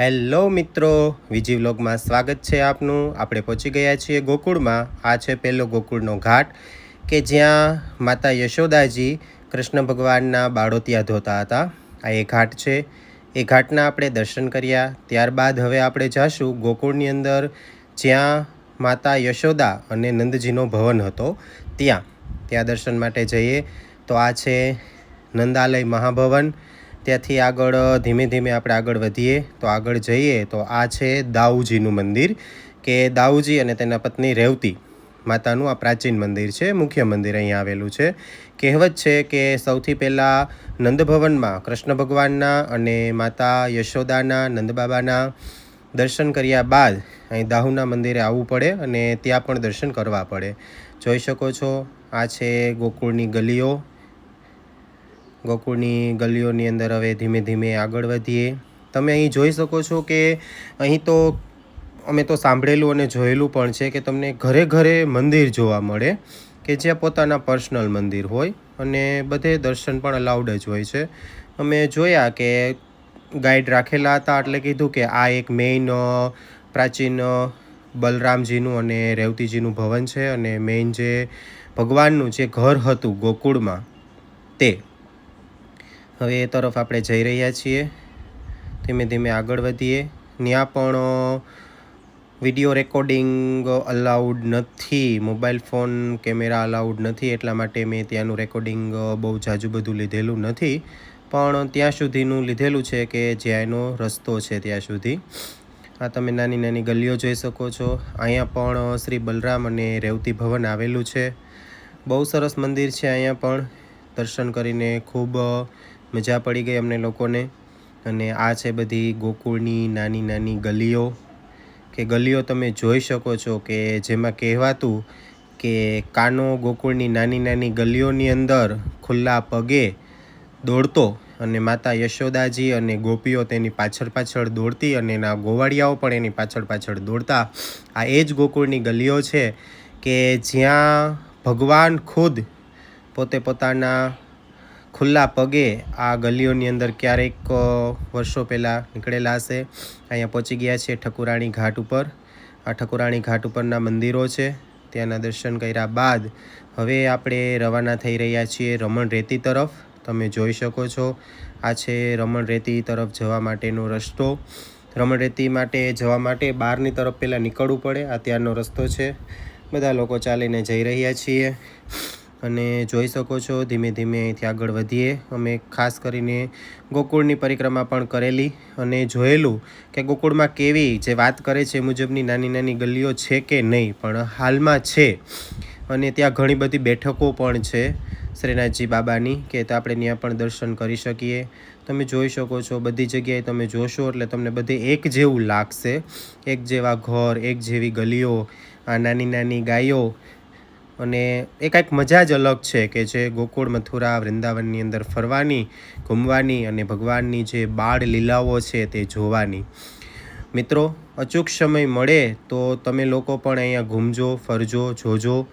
Hello મિત્રો, વિજી વ્લોગમાં સ્વાગત છે આપનું. આપણે પહોંચી ગયા છીએ ગોકુળમાં. આ છે પહેલો ગોકુળનો ઘાટ કે જ્યાં માતા યશોદાજી કૃષ્ણ ભગવાનના બાળોતિયા ધોતા હતા. આ એ ઘાટ છે. એ ઘાટના આપણે દર્શન કર્યા. ત્યારબાદ હવે આપણે જાશું ગોકુળની અંદર જ્યાં માતા યશોદા અને નંદજીનો ભવન હતો. ત્યાં. ત્યાં દર્શન માટે જઈએ તો આ છે નંદાલય મહાભવન. ત્યાંથી આગળ, ધીમે ધીમે આપણે આગળ વધીએ, તો આગળ જઈએ, તો આ છે દાઉજીનું મંદિર, કે દાઉજી અને તેના પત્ની રેવતી માતાનું આ પ્રાચીન મંદિર છે, મુખ્ય મંદિર અહીંયા આવેલું છે. કહેવત છે કે સૌથી પહેલાં નંદભવનમાં કૃષ્ણ ભગવાનના અને માતા યશોદાના, નંદબાબાના દર્શન કર્યા બાદ અહીં દાહુના મંદિરે આવવું પડે અને ત્યાં પણ દર્શન કરવા પડે. જોઈ શકો છો, આ છે ગોકુળની ગલીઓ ગોકુળની ગલીઓની અંદર હવે ધીમે ધીમે આગળ વધીએ. તમે અહીં જોઈ શકો છો કે અહીં તો અમે તો સાંભળેલું અને જોયેલું પણ છે કે તમને ઘરે ઘરે મંદિર જોવા મળે, કે જ્યાં પોતાના પર્સનલ મંદિર હોય અને બધે દર્શન પણ અલાઉડ જ હોય છે. અમે જોયા કે ગાઈડ રાખેલા હતા એટલે કીધું કે આ એક મેઇન પ્રાચીન બલરામજીનું અને રેવતીજીનું ભવન છે અને મેઇન જે ભગવાનનું જે ઘર હતું ગોકુળમાં તે હવે એ તરફ આપણે જઈ રહ્યા છીએ. ધીમે ધીમે આગળ વધીએ. ત્યાં પણ વીડિયો રેકોર્ડિંગ અલાઉડ નથી. મોબાઈલ ફોન, કેમેરા અલાઉડ નથી. એટલા માટે મેં ત્યાંનું રેકોર્ડિંગ બહુ જાજુ બધું લીધેલું નથી. પણ ત્યાં સુધીનું લીધેલું છે કે જ્યાં એનો રસ્તો છે ત્યાં સુધી. આ તમે નાની નાની ગલીઓ જોઈ શકો છો. અહીંયા પણ શ્રી બલરામ અને રેવતી ભવન આવેલું છે. બહુ સરસ મંદિર છે અહીંયા પણ. દર્શન કરીને ખૂબ મજા પડી ગઈ અમને લોકોને. અને આ છે બધી ગોકુળની નાની નાની ગલીઓ. કે ગલીઓ તમે જોઈ શકો છો કે જેમાં કહેવાતું કે કાનો ગોકુળની નાની નાની ગલીઓની અંદર ખુલ્લા પગે દોડતો અને માતા યશોદાજી અને ગોપીઓ તેની પાછળ પાછળ દોડતી અને એના ગોવાળિયાઓ પણ એની પાછળ પાછળ દોડતા. આ એ જ ગોકુળની ગલીઓ છે કે જ્યાં ભગવાન ખુદ પોતે પોતાના ખુલ્લા પગે આ ગલીઓની અંદર ક્યારેક વર્ષો પહેલાં નીકળેલા હશે. અહીંયા પહોંચી ગયા છે ઠકુરાણી ઘાટ ઉપર. આ ઠકુરાણી ઘાટ ઉપરના મંદિરો છે. ત્યાંના દર્શન કર્યા બાદ હવે આપણે રવાના થઈ રહ્યા છીએ રમણ રેતી તરફ. તમે જોઈ શકો છો, આ છે રમણ રેતી તરફ જવા માટેનો રસ્તો. રમણ રેતી માટે જવા માટે બહારની તરફ પહેલાં નીકળવું પડે. આ ત્યારનો રસ્તો છે. બધા લોકો ચાલીને જઈ રહ્યા છીએ. અને જોઈ શકો છો, ધીમે ધીમે અહીંથી આગળ વધીએ. અમે ખાસ કરીને ગોકુળની પરિક્રમા પણ કરેલી અને જોયેલું કે ગોકુળમાં કેવી જે વાત કરે છે મુજબની નાની નાની ગલીઓ છે કે નહીં, પણ હાલમાં છે. અને ત્યાં ઘણી બધી બેઠકો પણ છે શ્રીનાથજી બાબાની, કે તો આપણે ત્યાં પણ દર્શન કરી શકીએ. તમે જોઈ શકો છો, બધી જગ્યાએ તમે જોશો એટલે તમને બધે એક જેવું લાગશે. એક જેવા ઘર, એક જેવી ગલીઓ, આ નાની નાની ગાયો અને એ કાંઈક મજા જ અલગ છે કે જે ગોકુળ, મથુરા, વૃંદાવનની અંદર ફરવાની, ઘૂમવાની અને ભગવાનની જે બાળ લીલાઓ છે તે જોવાની. મિત્રો, અચૂક સમય મળે તો તમે લોકો પણ અહીંયા ઘૂમજો, ફરજો, જોજો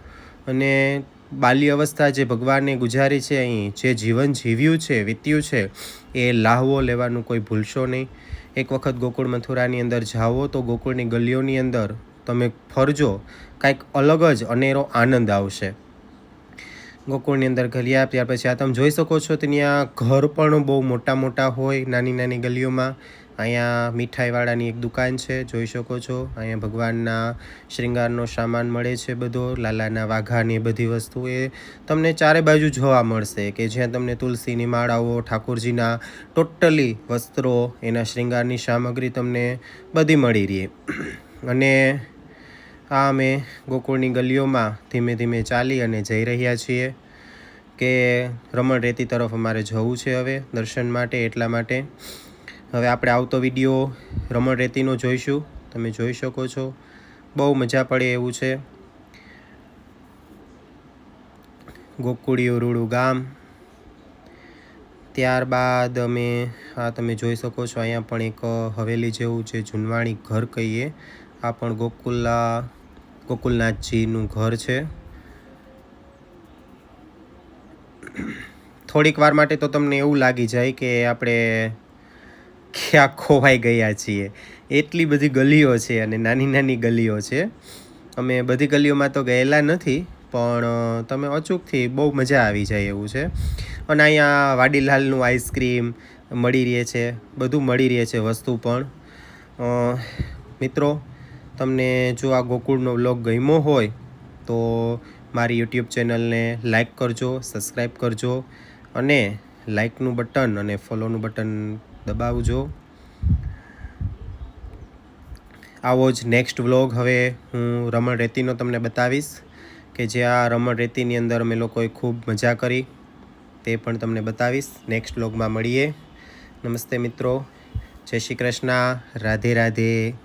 અને બાલ્ય અવસ્થા જે ભગવાને ગુજારી છે અહીં, જે જીવન જીવ્યું છે, વીત્યું છે, એ લાહવો લેવાનું કોઈ ભૂલશો નહીં. એક વખત ગોકુળ, મથુરાની અંદર જાઓ તો ગોકુળની ગલીઓની અંદર તમે ફરજો, કાંઈક અલગ જ અનેરો આનંદ આવશે. ગોકુળની અંદર ગલિયા ત્યાર પછી આ તમે જોઈ શકો છો ત્યાં ઘર પણ બહુ મોટા મોટા હોય, નાની નાની ગલીઓમાં. અહીંયા મીઠાઈવાળાની એક દુકાન છે, જોઈ શકો છો. અહીંયા ભગવાનના શ્રૃંગારનો સામાન મળે છે બધો, લાલાના વાઘાની બધી વસ્તુ. એ તમને ચારે બાજુ જોવા મળશે કે જ્યાં તમને તુલસીની માળાઓ, ઠાકોરજીના ટોટલી વસ્ત્રો, એના શ્રૃંગારની સામગ્રી તમને બધી મળી રહે. અને આ અમે ગોકુળની ગલીઓમાં ધીમે ધીમે ચાલી અને જઈ રહ્યા છીએ કે રમણ રેતી તરફ અમારે જવું છે હવે દર્શન માટે એટલા માટે. હવે આપણે આવતો વીડિયો રમણ રેતીનો જોઈશું. તમે જોઈ શકો છો. બહુ મજા પડે એવું છે. ગોકુળિયું રૂડું ગામ. ત્યારબાદ અમે, આ તમે જોઈ શકો છો, અહીંયા પણ એક હવેલી જેવું છે, જૂનવાણી ઘર કહીએ. આ પણ ગોકુલા ગોકુલનાથજીનું ઘર છે. થોડીક વાર માટે તો તમને એવું લાગી જાય કે આપણે ક્યાં ખોવાઈ ગયા છીએ. એટલી બધી ગલીઓ છે અને નાની નાની ગલીઓ છે. અમે બધી ગલીઓમાં તો ગયેલા નથી, પણ તમે અચૂકથી બહુ મજા આવી જાય એવું છે. અને અહીંયા વાડીલાલનું આઈસ્ક્રીમ મળી રહે છે, બધું મળી રહે છે વસ્તુ પણ. મિત્રો તમને જો આ ગોકુળનો વ્લોગ ગમ્યો હોય, તો મારી યુટ્યુબ ચેનલને લાઈક કરજો, સબસ્ક્રાઈબ કરજો અને લાઈકનું બટન અને ફોલોનું બટન દબાવજો. આવો જ નેક્સ્ટ વ્લોગ. હવે હું રમણ રેતીનો તમને બતાવીશ કે જે આ રમણ રેતીની અંદર અમે લોકોએ ખૂબ મજા કરી તે પણ તમને બતાવીશ. નેક્સ્ટ વ્લોગમાં મળીએ. નમસ્તે મિત્રો. જય શ્રી કૃષ્ણ. રાધે રાધે.